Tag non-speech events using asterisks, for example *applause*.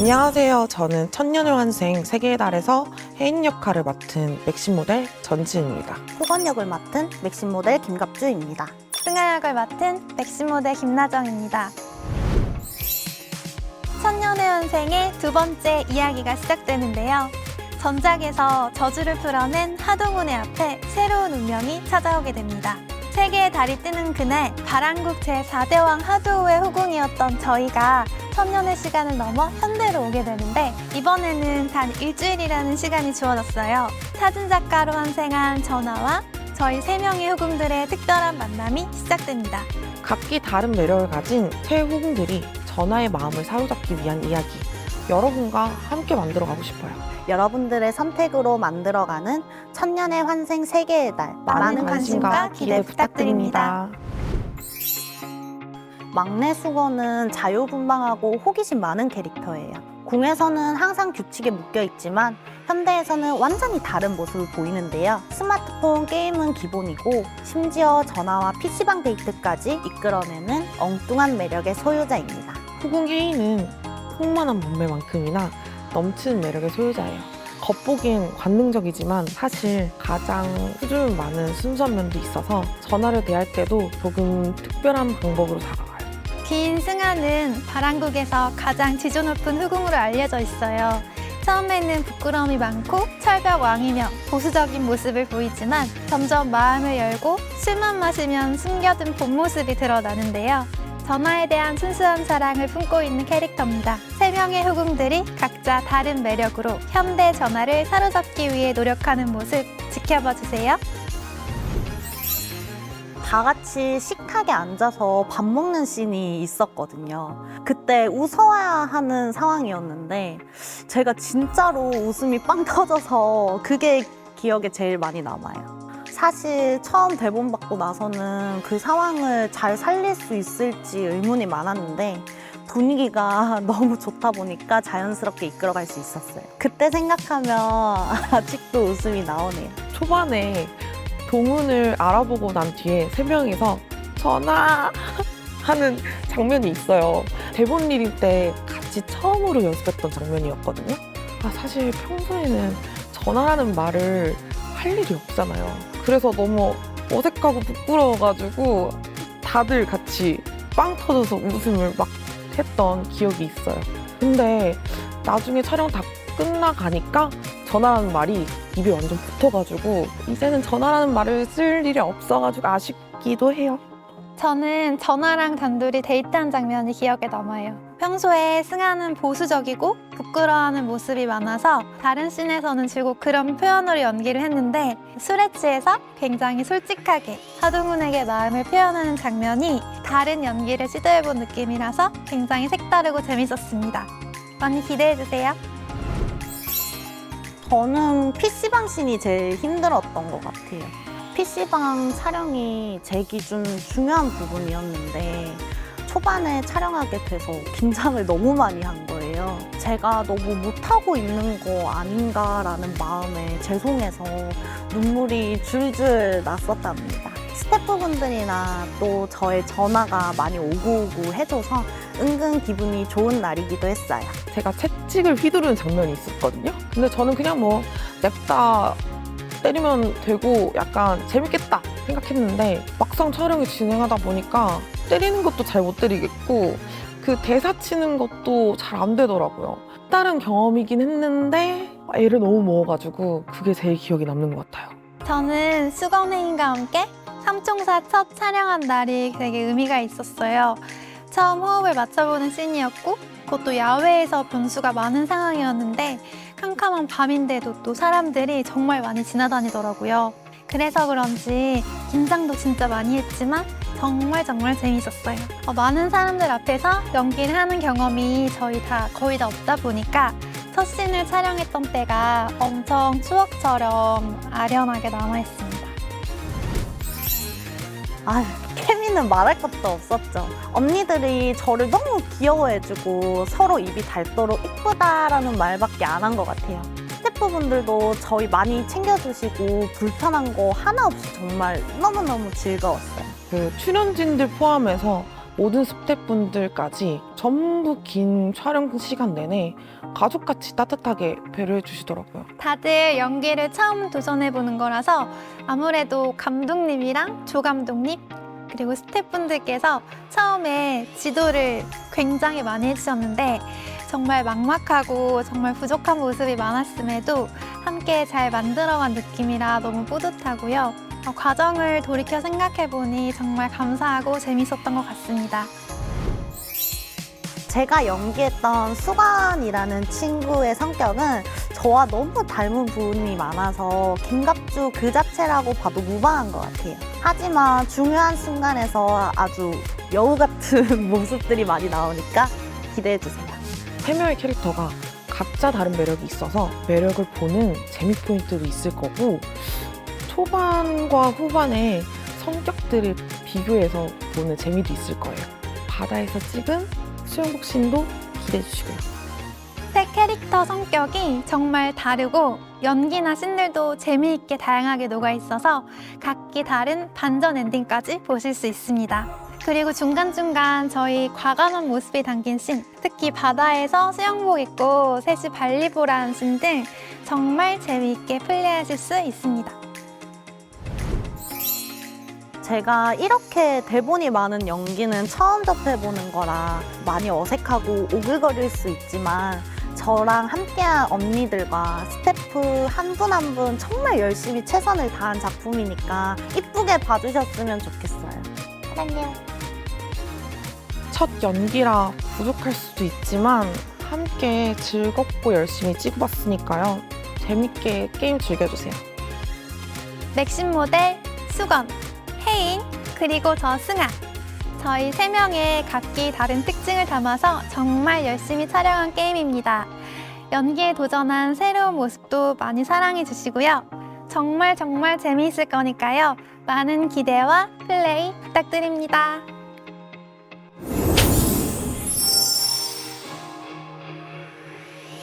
안녕하세요. 저는 천년의 환생 세계의 달에서 혜인 역할을 맡은 맥심 모델 전지은입니다. 호건 역을 맡은 맥심 모델 김갑주입니다. 승하 역을 맡은 맥시모델 김나정입니다. 천년의 연생의 두 번째 이야기가 시작되는데요. 전작에서 저주를 풀어낸 하동훈의 앞에 새로운 운명이 찾아오게 됩니다. 세계의 달이 뜨는 그날 바람국 제4대왕 하두우의 후궁이었던 저희가 천년의 시간을 넘어 현대로 오게 되는데 이번에는 단 일주일이라는 시간이 주어졌어요. 사진작가로 환생한 전하와 저희 세 명의 후궁들의 특별한 만남이 시작됩니다. 각기 다른 매력을 가진 새 후궁들이 전하의 마음을 사로잡기 위한 이야기. 여러분과 함께 만들어 가고 싶어요. 여러분들의 선택으로 만들어가는 천년의 환생 세계의 달. 많은 관심과 기대 부탁드립니다. 막내 수건은 자유분방하고 호기심 많은 캐릭터예요. 궁에서는 항상 규칙에 묶여 있지만 현대에서는 완전히 다른 모습을 보이는데요. 스마트폰 게임은 기본이고 심지어 전화와 PC방 데이트까지 이끌어내는 엉뚱한 매력의 소유자입니다. 후궁 혜인은 풍만한 몸매만큼이나 넘치는 매력의 소유자예요. 겉보기엔 관능적이지만 사실 가장 수줍음 많은 순수한 면도 있어서 전하를 대할 때도 조금 특별한 방법으로 다가가요. 긴 승하는 바람국에서 가장 지조 높은 후궁으로 알려져 있어요. 처음에는 부끄러움이 많고 철벽 왕이며 보수적인 모습을 보이지만 점점 마음을 열고 술만 마시면 숨겨둔 본 모습이 드러나는데요. 전하에 대한 순수한 사랑을 품고 있는 캐릭터입니다. 세 명의 후궁들이 각자 다른 매력으로 현대 전하를 사로잡기 위해 노력하는 모습 지켜봐 주세요. 다 같이 식탁에 앉아서 밥 먹는 씬이 있었거든요. 그때 웃어야 하는 상황이었는데 제가 진짜로 웃음이 빵 터져서 그게 기억에 제일 많이 남아요. 사실 처음 대본 받고 나서는 그 상황을 잘 살릴 수 있을지 의문이 많았는데 분위기가 *laughs* 너무 좋다 보니까 자연스럽게 이끌어갈 수 있었어요. 그때 생각하면 *laughs* 아직도 웃음이 나오네요. 초반에 동훈을 알아보고 난 뒤에 세 명이서 전화 *laughs* 하는 장면이 있어요. 대본 리딩 때 같이 처음으로 연습했던 장면이었거든요. 아, 사실 평소에는 전화라는 말을 할 일이 없잖아요. 그래서 너무 어색하고 부끄러워가지고 다들 같이 빵 터져서 웃음을 막 했던 기억이 있어요. 근데 나중에 촬영 다 끝나가니까 전화라는 말이 입에 완전 붙어가지고 이제는 전화라는 말을 쓸 일이 없어가지고 아쉽기도 해요. 저는 전화랑 단둘이 데이트한 장면이 기억에 남아요. 평소에 승하는 보수적이고 부끄러워하는 모습이 많아서 다른 씬에서는 주로 그런 표현으로 연기를 했는데 술에 취해서 굉장히 솔직하게 하동훈에게 마음을 표현하는 장면이 다른 연기를 시도해본 느낌이라서 굉장히 색다르고 재밌었습니다. 많이 기대해주세요. 저는 PC방 씬이 제일 힘들었던 것 같아요. PC방 촬영이 제 기준 중요한 부분이었는데 초반에 촬영하게 돼서 긴장을 너무 많이 한 거예요. 제가 너무 못하고 있는 거 아닌가라는 마음에 죄송해서 눈물이 줄줄 났었답니다. 스태프분들이나 또 저의 전화가 많이 오고 오고 해줘서 은근 기분이 좋은 날이기도 했어요. 제가 채찍을 휘두르는 장면이 있었거든요. 근데 저는 그냥 뭐 냅다 때리면 되고 약간 재밌겠다 생각했는데 막상 촬영을 진행하다 보니까 때리는 것도 잘 못 때리겠고 그 대사 치는 것도 잘 안 되더라고요. 다른 경험이긴 했는데 애를 너무 먹어가지고 그게 제일 기억에 남는 것 같아요. 저는 수건회인과 함께 삼총사 첫 촬영한 날이 되게 의미가 있었어요. 처음 호흡을 맞춰보는 씬이었고 그것도 야외에서 변수가 많은 상황이었는데 캄캄한 밤인데도 또 사람들이 정말 많이 지나다니더라고요. 그래서 그런지 긴장도 진짜 많이 했지만 정말 정말 재밌었어요. 어, 많은 사람들 앞에서 연기를 하는 경험이 저희 다 거의 다 없다 보니까 첫 씬을 촬영했던 때가 엄청 추억처럼 아련하게 남아있습니다. 아휴, 케미는 말할 것도 없었죠. 언니들이 저를 너무 귀여워해주고 서로 입이 닳도록 이쁘다라는 말밖에 안 한 것 같아요. 스태프분들도 저희 많이 챙겨주시고 불편한 거 하나 없이 정말 너무너무 즐거웠어요. 그 출연진들 포함해서 모든 스태프분들까지 전부 긴 촬영 시간 내내 가족같이 따뜻하게 배려해 주시더라고요. 다들 연기를 처음 도전해 보는 거라서 아무래도 감독님이랑 조 감독님 그리고 스태프분들께서 처음에 지도를 굉장히 많이 해주셨는데 정말 막막하고 정말 부족한 모습이 많았음에도 함께 잘 만들어간 느낌이라 너무 뿌듯하고요. 어, 과정을 돌이켜 생각해보니 정말 감사하고 재밌었던 것 같습니다. 제가 연기했던 수관이라는 친구의 성격은 저와 너무 닮은 부분이 많아서 김갑주 그 자체라고 봐도 무방한 것 같아요. 하지만 중요한 순간에서 아주 여우 같은 *laughs* 모습들이 많이 나오니까 기대해 주세요. 세 명의 캐릭터가 각자 다른 매력이 있어서 매력을 보는 재미 포인트도 있을 거고 초반과 후반의 성격들을 비교해서 보는 재미도 있을 거예요. 바다에서 찍은 수영복 씬도 기대해 주시고요. 새 캐릭터 성격이 정말 다르고 연기나 씬들도 재미있게 다양하게 녹아 있어서 각기 다른 반전 엔딩까지 보실 수 있습니다. 그리고 중간중간 저희 과감한 모습이 담긴 씬, 특히 바다에서 수영복 입고 셋이 발리보라는 씬 등 정말 재미있게 플레이하실 수 있습니다. 제가 이렇게 대본이 많은 연기는 처음 접해보는 거라 많이 어색하고 오글거릴 수 있지만 저랑 함께한 언니들과 스태프 한 분 한 분 정말 열심히 최선을 다한 작품이니까 이쁘게 봐주셨으면 좋겠어요. 사랑해요. 첫 연기라 부족할 수도 있지만 함께 즐겁고 열심히 찍어봤으니까요. 재밌게 게임 즐겨주세요. 맥심 모델 수건, 혜인, 그리고 저 승아. 저희 세 명의 각기 다른 특징을 담아서 정말 열심히 촬영한 게임입니다. 연기에 도전한 새로운 모습도 많이 사랑해 주시고요. 정말 정말 재미있을 거니까요. 많은 기대와 플레이 부탁드립니다.